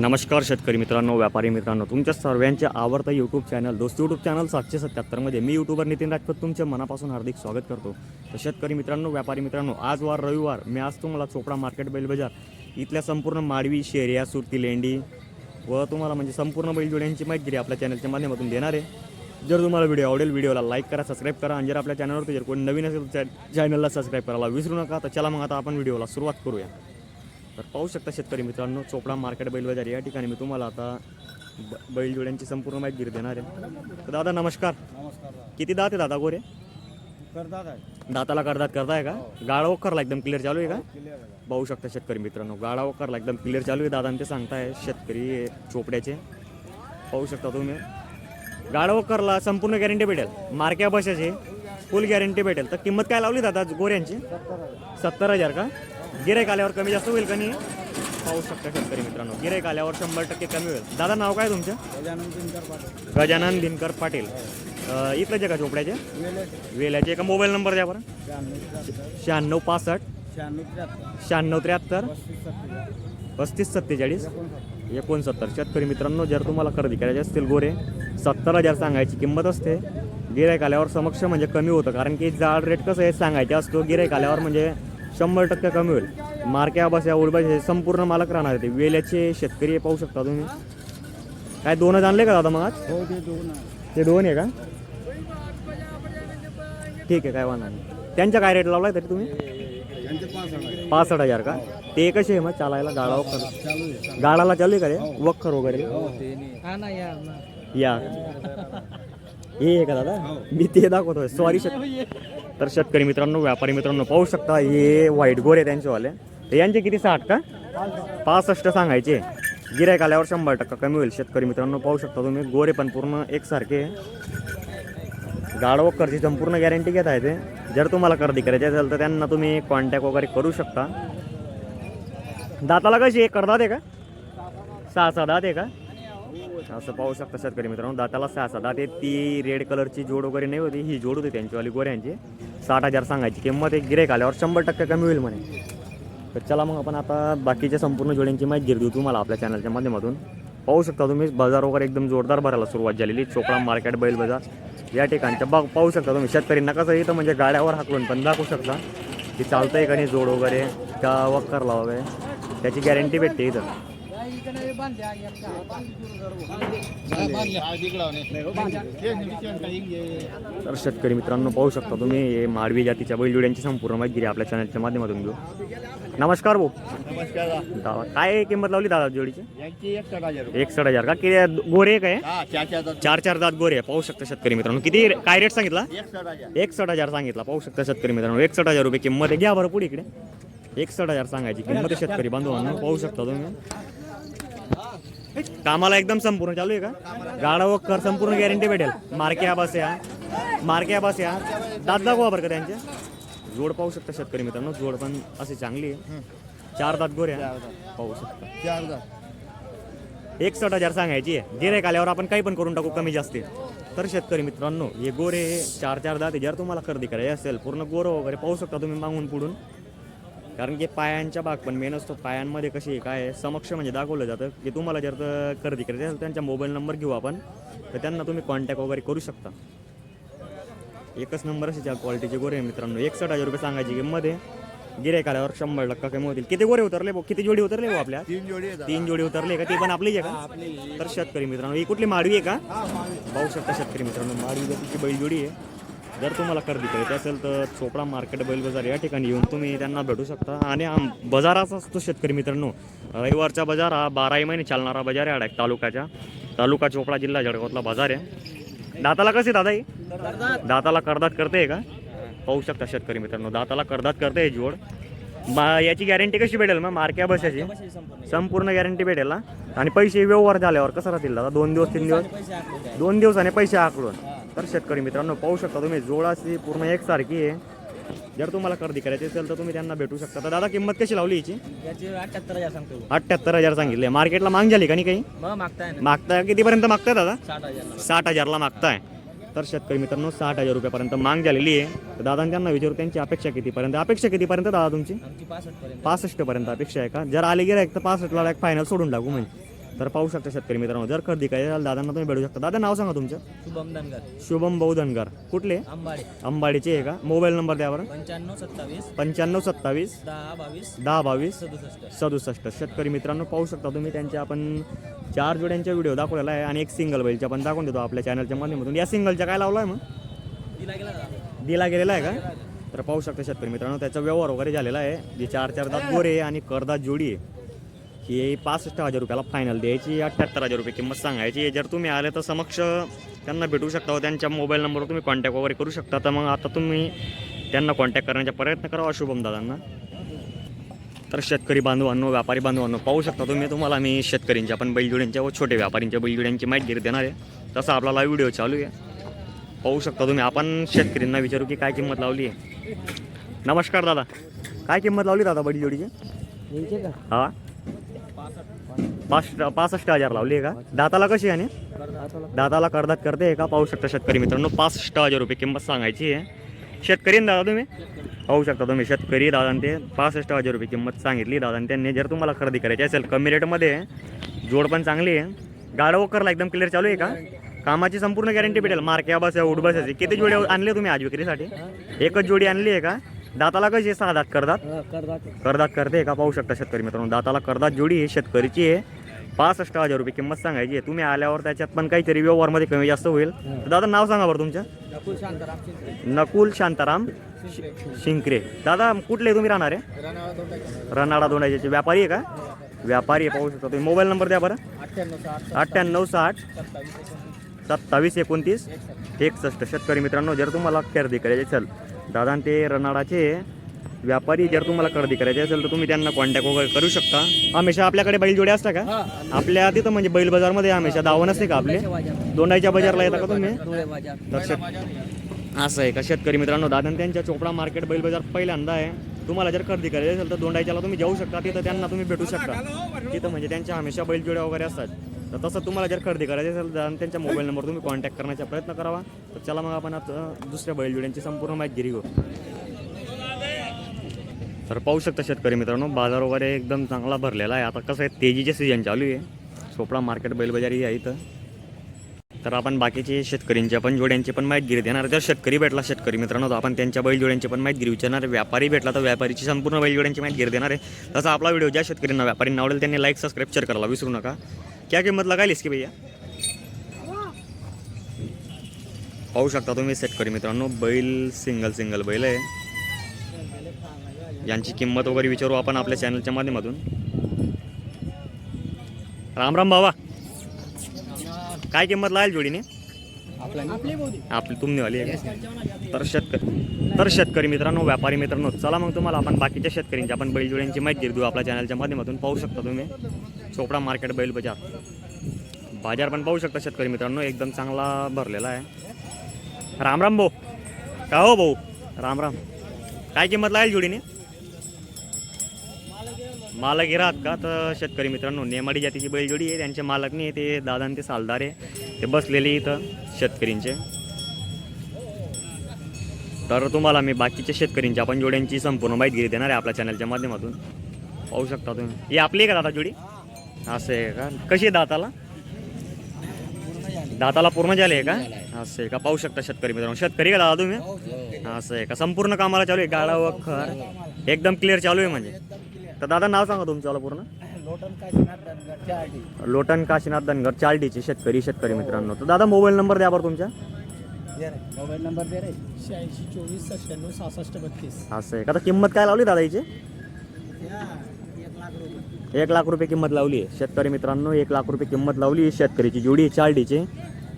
नमस्कार शेतकरी मित्रांनो व्यापारी मित्रांनो तुमच्या सर्वांचे आवडता यूट्यूब चॅनल दोस्त यूट्यूब चॅनल सातशे सत्याहत्तरमध्ये मी यूट्यूबर नितीन राजपूत तुमच्या मनापासून हार्दिक स्वागत करतो. तर शेतकरी मित्रांनो व्यापारी मित्रांनो आज वार रविवार मी आज तुम्हाला चोपडा मार्केट बैल बाजार इथल्या संपूर्ण माडवी शेरिया सुरती लेंडी व तुम्हाला म्हणजे संपूर्ण बैलजोड्यांची माहिती आपल्या चॅनलच्या माध्यमातून देणार आहे. जर तुम्हाला व्हिडिओ आवडेल व्हिडिओला लाईक करा सबस्क्राईब करा आणि जर आपल्या चॅनलवरती जर कोणी नवीन असेल तर चॅनलला सबस्क्राईब करायला विसरू नका. तर चला मग आता आपण व्हिडिओला सुरुवात करूया. तर पाहू शकता शेतकरी मित्रांनो चोपडा मार्केट बैल बाजार या ठिकाणी मी तुम्हाला आता ब- बैलजोड्यांची संपूर्ण माहिती देणार आहे. तर दादा नमस्कार. नमस्कार किती दात आहे दादा गोरे? दाताला करदात करताय का? गाडा वखरला एकदम क्लिअर चालू आहे का? आहे पाहू शकता शेतकरी मित्रांनो गाडा वखरला एकदम क्लिअर चालू आहे दादा ते सांगताय शेतकरी हे चोपड्याचे. पाहू शकता तुम्ही. गाडा वखरला संपूर्ण गॅरंटी भेटेल. मार्क्या बसाची फुल गॅरंटी भेटेल. तर किंमत काय लावली दादा गोऱ्यांची? सत्तर हजार का? गिराईक आल्यावर कमी जास्त होईल का नाही? पाहू शकता शेतकरी मित्रांनो. गिराईक आल्यावर शंभर टक्के कमी होईल. दादा नाव काय तुमचं? गजानन दिनकर पाटील. गजानन दिनकर पाटील. अं, इथलं जे का चोपड्याचे वेले वेल्याचे का मोबाईल नंबर द्या बरं. शहाण्णव पासष्ट. शहाण्णव त्र्याहत्तर. शहाण्णव त्र्याहत्तर. पस्तीस सत्तेचाळीस. पस्तीस सत्तेचाळीस. एकोणसत्तर. एकोणसत्तर. शेतकरी मित्रांनो जर तुम्हाला खरेदी करायचे असतील गोरे सत्तर हजार सांगायची किंमत असते. गिरायक आल्यावर समक्ष म्हणजे कमी होतं. कारण की जाड रेट कसं आहे सांगायचे असतो. गिरायक आल्यावर म्हणजे शंभर टक्के कमी होईल. मार्क्या बस्या उडबस हे संपूर्ण मालक राहणार आहे ते वेल्याचे शेतकरी हे पाहू शकता तुम्ही. काय दोनच आणले का दादा मग आज? हो ते दोन आहे. ते दोन आहे का? ठीक आहे काय वाहणार नाही. त्यांच्या काय रेट लावलाय तरी तुम्ही? पासष्ट हजार का? ते कसे आहे मग? चालायला गाडा वखर चालू आहे गाडाला चालू आहे का रे? वखर वगैरे? हो ते हा या या. हे का दादा? मी ते दाखवतोय. सॉरी शेत तर शेतकरी मित्रांनो व्यापारी मित्रांनो पाहू शकता हे व्हाईट गोरे त्यांचेवाले. तर यांचे किती साठ का? पासष्ट सांगायचे. गिरायक आल्यावर शंभर टक्का कमी होईल. शेतकरी मित्रांनो पाहू शकता तुम्ही गोरे पण पूर्ण एकसारखे. गाडवक्करची संपूर्ण गॅरंटी घेत आहे ते. जर तुम्हाला खरेदी करायची असेल तर त्यांना तुम्ही कॉन्टॅक्ट वगैरे करू शकता. दाताला कशी एक करदात आहे का? सहा सहा दात आहे का? असं पाहू शकता शेतकरी मित्रांनो दाताला सहा सहा दात ती रेड कलरची जोड वगैरे नाही होती ही जोड होती त्यांचीवाली गोऱ्यांची. साठ हजार सांगायची किंमत एक गिरेक आल्यावर शंभर टक्के कमी होईल म्हणे. तर चला मग आपण आता बाकीच्या संपूर्ण जोड्यांची माहिती देऊ तुम्हाला आपल्या चॅनलच्या माध्यमातून. पाहू शकता तुम्ही बाजार वगैरे एकदम जोरदार भरायला सुरुवात झालेली. चोपडा मार्केट बैल बाजार या ठिकाणच्या बघ पाहू शकता तुम्ही शेतकरी कसं इथं म्हणजे गाड्यावर हाकलून पण दाखवू शकता. की चालतंय का नाही जोड वगैरे का वक्करला वगैरे त्याची गॅरंटी भेटते इथं. तर शेतकरी मित्रांनो पाहू शकता तुम्ही हे माडवी जातीच्या बैलजोड्यांची संपूर्ण माहिती आपल्या चॅनलच्या माध्यमातून घेऊ. नमस्कार भाऊ. नमस्कार दादा. काय किंमत लावली दादा जोडीची? हजार एकसठ हजार का? किती गोरे काय हा चार चार दात. गोरे. पाहू शकता शेतकरी मित्रांनो किती काय रेट सांगितला? एकसठ हजार. सांगितला. पाहू शकता शेतकरी मित्रांनो एकसठ हजार रुपये किंमत आहे. घ्या बरं पुढे इकडे. एकसठ हजार सांगायची किंमत शेतकरी बांधवांनो. पाहू शकता तुम्ही. कामाला एकदम संपूर्ण. चालू आहे का? गाडा वक्कर संपूर्ण गॅरंटी भेटेल. मार्क्या बस या. मार्क्या बस या. दात दाखवा बरं का त्यांचे. जोड पाहू शकता शेतकरी मित्रांनो. जोड पण अशी चांगली आहे. चार दात गोऱ्या पाहू शकता. चार हजार एकसठ हजार सांगायची आहे. गिरेक आल्यावर आपण काही पण करून टाकू कमी जास्त तर शेतकरी मित्रांनो हे गोरे चार चार दाते जर तुम्हाला खरेदी करायची असेल पूर्ण गोरं वगैरे पाहू शकता तुम्ही मागून पुढून. कारण की पायांच्या भाग पण मेन असतो. पायांमध्ये कशी काय समक्ष म्हणजे दाखवलं जातं की तुम्हाला जर तर खरेदी करायची असेल त्यांचा मोबाईल नंबर घेऊ आपण तर त्यांना तुम्ही कॉन्टॅक्ट वगैरे करू शकता. एकच नंबर असे ज्या क्वालिटीचे गोरे आहे मित्रांनो. एकसठ हजार रुपये सांगायची किंमत आहे. गिरेक आल्यावर शंभर टक्का कमी होतील. किती गोरे उतरले भाऊ? किती जोडी उतरले भाऊ आपल्या? तीन जोडी तीन जोडी उतरले का? ती पण आपली आहे का? तर शेतकरी मित्रांनो ही कुठली माडवी आहे का? पाहू शकता शेतकरी मित्रांनो माडवी जातीची बैलजोडी आहे. जर तुम्हाला खरेदी करायची असेल तर चोपडा मार्केट बैल बाजार या ठिकाणी येऊन तुम्ही त्यांना भेटू शकता. आणि आम बाजाराचा असतो शेतकरी मित्रांनो रविवारचा बाजार हा बाराही महिने चालणारा बाजार आहे अडाक तालुक्याच्या तालुका चोपडा जिल्हा जळगावातला बाजार आहे. दाताला कसे दादा ही? दाताला करदात करते का? पाहू शकता शेतकरी मित्रांनो दाताला करदात करते जोड. मा याची गॅरंटी कशी भेटेल मग? मार्क्या बसायची संपूर्ण गॅरंटी भेटेल ना? आणि पैसे व्यवहार झाल्यावर कसं राहतील दादा? दोन दिवस तीन दिवस? दोन दिवसाने पैसे आकडून. तर शेतकरी मित्रांनो पाहू शकता तुम्ही जोडाची पूर्ण एकसारखी आहे. जर तुम्हाला खरेदी करायची असेल तर तुम्ही त्यांना भेटू शकता. तर दादा किंमत कशी लावली याची? याचे अठ्याहत्तर हजार सांगतो अठ्ठ्याहत्तर हजार सांगितले. मार्केटला माग झाली का नाही काही? मग मागताय मागताय. कितीपर्यंत मागताय दादा? साठ हजार साठ हजारला मागताय. तर शेतकरी मित्रांनो साठ हजार रुपयापर्यंत माग झालेली आहे. तर दादा त्यांना विचारू त्यांची अपेक्षा कितीपर्यंत? अपेक्षा कितीपर्यंत दादा तुमची? आमची पासष्ट पर्यंत पासष्ट पर्यंत अपेक्षा आहे का? जर आले गेले तर पासष्टला एक फायनल सोडून टाकू म्हणजे. तर पाहू शकता शेतकरी मित्रांनो जर खरेदी करायची असेल दादांना तुम्ही भेटू शकता. दादा नाव सांगा तुमचं? शुभम धनगर. शुभम भाऊ धनगर. कुठले? अंबाडीचे आहे का? मोबाईल नंबर द्या बरं. पंच्याण्णव सत्तावीस. पंच्याण्णव सत्तावीस. दहा बावीस. दहा बावीस. सदुसष्ट. सदुसष्ट. शेतकरी मित्रांनो पाहू शकता तुम्ही त्यांच्या आपण चार जोड्यांच्या व्हिडिओ दाखवलेला आहे आणि एक सिंगल बैलच्या पण दाखवून देतो आपल्या चॅनलच्या माध्यमातून. या सिंगलच्या काय लावला आहे मग? दिला गेला? दिला गेलेला आहे का? तर पाहू शकता शेतकरी मित्रांनो त्याचा व्यवहार वगैरे झालेला आहे. जी चार चार दात गोरे आणि करदात जोडी आहे. ही पासष्ट हजार रुपयाला फायनल द्यायची अठ्ठ्याहत्तर हजार रुपये किंमत सांगायची. जर तुम्ही आले तर समक्ष त्यांना भेटू शकता त्यांच्या मोबाईल नंबरवर तुम्ही कॉन्टॅक्ट वगैरे करू शकता. तर मग आता तुम्ही त्यांना कॉन्टॅक्ट करण्याचा प्रयत्न करावा शुभम दादांना. तर शेतकरी बांधवांनो व्यापारी बांधवांनो पाहू शकता तुम्ही तुम्हाला मी शेतकऱ्यांच्या पण बैलजोड्यांच्या व छोटे व्यापाऱ्यांच्या बैलजोड्यांची माहिती देणार आहे. तसा आपला लाईव्ह व्हिडिओ चालू आहे. पाहू शकता तुम्ही आपण शेतकऱ्यांना विचारू की काय किंमत लावली आहे. नमस्कार दादा. काय किंमत लावली दादा बैलजोडीची? का? हा? पाच पासष्ट हजार लावली आहे का? दाताला कशी आहे आणि? दाताला करदात करते आहे का? पाहू शकता शेतकरी मित्रांनो पासष्ट हजार रुपये किंमत सांगायची आहे. शेतकरी दादा तुम्ही? पाहू शकता तुम्ही शेतकरी दादा ते पासष्ट हजार रुपये किंमत सांगितली. दादा त्यांनी जर तुम्हाला खरेदी करायची असेल कमी रेटमध्ये जोड पण चांगली आहे. गाडं वकरला एकदम क्लिअर चालू आहे का? कामाची संपूर्ण गॅरंटी भेटेल. मार्क्या बस आहे उड बस आहे किती जोडी आणले तुम्ही आज विक्रीसाठी एकच जोडी आणली आहे का? दाताला कशी? सहा दात करदात? करतात करदात. करते. का पाहू शकता शेतकरी मित्रांनो? दाताला करदात जोडी आहे शेतकरीची आहे. पासष्ट हजार रुपये किंमत सांगायची आहे. तुम्ही आल्यावर त्याच्यात पण काहीतरी व्यवहारमध्ये कमी जास्त होईल. तर दादा नाव सांगा बरं तुमचं? नकुल शांताराम शिंदे. नकुल शांताराम शिंकरे दादा कुठले तुम्ही राहणार आहे? रनाडा दोंडाचे व्यापारी आहे का? व्यापारी आहे पाहू शकता. तुम्ही मोबाईल नंबर द्या बरं. अठ्ठ्याण्णव साठ सत्तावीस एकोणतीस. सत्तावीस एकोणतीस एकसष्ट. शेतकरी मित्रांनो जर तुम्हाला खरेदी करायची असेल दादा ते रनाडाचे व्यापारी जर तुम्हाला खरेदी करायची असेल तर तुम्ही त्यांना कॉन्टॅक्ट वगैरे करू शकता. हमेशा आपल्याकडे बैलजोडी असता का? हा आपल्या तिथं म्हणजे बैल बाजारमध्ये हमेशा दावा नसते का आपले? दोंडाईच्या बाजारला येता का तुम्ही? असं आहे का? शेतकरी मित्रांनो दादा त्यांच्या चोपडा मार्केट बैल बाजार पहिल्यांदा आहे. तुम्हाला जर खरेदी करायची असेल तर दोंडाईच्याला तुम्ही जाऊ शकता. तिथं त्यांना तुम्ही भेटू शकता. तिथं म्हणजे त्यांच्या हमेशा बैलजोड्या वगैरे असतात. तर तसं तुम्हाला जर खरेदी करायची असेल तर त्यांच्या मोबाईल नंबर तुम्ही कॉन्टॅक्ट करण्याचा प्रयत्न करावा. तर चला मग आपण आता दुसऱ्या बैलजोड्यांची संपूर्ण माहिती घेऊ तर पाहू शकता शेतकरी मित्रांनो बाजार वगैरे एकदम चांगला भरलेला आहे. आता कसं आहे तेजीचे सीजन चालू आहे. चोपडा मार्केट बैलबाजारी आहे इथं. तर आपण बाकीचे शेतकऱ्यांच्या पण जोड्यांची पण माहिती देणार जर शेतकरी भेटला शेतकरी मित्रांनो तर आपण त्यांच्या बैलजोड्यांची पण माहिती गिरी विचारणार व्यापारी भेटला तर व्यापारीची संपूर्ण बैलजोड्यांची माहिती देणार आहे. तसा आपला व्हिडिओ ज्या शेतकऱ्यांना व्यापाऱ्यांना आवडेल त्यांनी लाईक सबस्क्राईब शेअर करायला विसरू नका. क्या किंमत लगायलीस इसकी भैया? पाहू शकता तुम्ही शेतकरी मित्रांनो बैल सिंगल सिंगल बैल आहे. यांची किंमत वगैरे विचारू आपण आपल्या चॅनलच्या माध्यमातून. राम राम बाबा काय किंमत लागेल जोडीने? आपली तुमनीवाली आहे तर शेतकरी तर शेतकरी मित्रांनो व्यापारी मित्रांनो चला मग तुम्हाला आपण बाकीच्या शेतकऱ्यांची आपण बैलजोड्यांची माहिती देऊ. आपल्या चॅनलच्या माध्यमातून पाहू शकता तुम्ही. चोपडा मार्केट बैल बाजार. बाजार पण पाहू शकता शेतकरी मित्रांनो एकदम चांगला भरलेला आहे. राम राम भाऊ. का हो भाऊ? राम राम. काय किंमत लागेल जोडीने? मालक गिरात का? तर शेतकरी मित्रांनो नेमाडी जातीची बैलजोडी आहे. त्यांचे मालक नाही ते दादा आणि ते सालदार आहे. ते बसलेले इथं शेतकरींचे. तर तुम्हाला मी बाकीच्या शेतकरींच्या आपण जोड्यांची संपूर्ण माहिती देणार आहे आपल्या चॅनलच्या माध्यमातून. पाहू शकता तुम्ही. ही आपली आहे का दादा जोडी? असं आहे का? कशी आहे दाताला? दाताला पूर्ण झाले आहे का? असं आहे का? पाहू शकता शेतकरी मित्रांनो. शेतकरी का दादा तुम्ही? असं आहे का? संपूर्ण कामाला चालू आहे? गाडा वखर एकदम क्लिअर चालू आहे म्हणजे? तर दादा नाव सांगा तुमचं पूर्ण. लोटन काशीनाथ धनगर चारडी. लोटन काशीनाथ धनगर चालडीचे शेतकरी शेतकरी मित्रांनो. तर दादा मोबाईल नंबर द्या बरं तुमच्या मोबाईल नंबर दे रे. शहाऐंशी चोवीस सत्त्याण्णव सहासष्ट बत्तीस. असं आहे. का तर किंमत काय लावली दादा हिची? एक लाख रुपये. एक लाख रुपये किंमत लावली आहे. शेतकरी मित्रांनो एक लाख रुपये किंमत लावली आहे शेतकरीची जोडी आहे चालडीची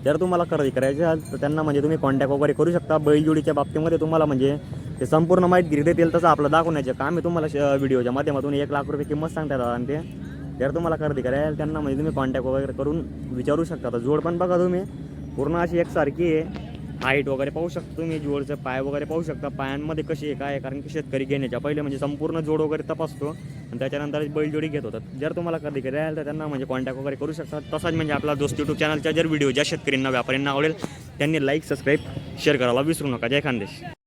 जर तुम्हाला खरेदी करायची असेल तर त्यांना म्हणजे तुम्ही कॉन्टॅक्ट वगैरे करू शकता. बैलजोडीच्या बाबतीमध्ये तुम्हाला म्हणजे ते संपूर्ण माहिती गिरी देतील तसं आपलं दाखवण्याचे काम आहे तुम्हाला श- व्हिडिओच्या माध्यमातून एक लाख रुपये किंमत सांगतात आणि ते. जर तुम्हाला खरेदी करायला त्यांना म्हणजे तुम्ही कॉन्टॅक्ट वगैरे करून विचारू शकता. तर जोड पण बघा तुम्ही. पूर्ण अशी एकसारखी आहे. हाईट वगैरे पाहू शकता तुम्ही जोडचं पाय वगैरे पाहू शकता. पायांमध्ये कशी आहे काय कारण की शेतकरी घेण्याच्या पहिले म्हणजे संपूर्ण जोड वगैरे तपासतो आणि त्याच्यानंतर बैलजोडी घेत होतात. जर तुम्हाला कधी करायला तर त्यांना म्हणजे कॉन्टॅक्ट वगैरे करू शकतात तसाच म्हणजे आपला दोस्त यूट्यूब चॅनलच्या जर व्हिडिओ ज्या शेतकऱ्यांना व्यापाऱ्यांना आवडेल त्यांनी लाईक सबस्क्राईब शेअर करायला विसरू नका. जय खानदेश.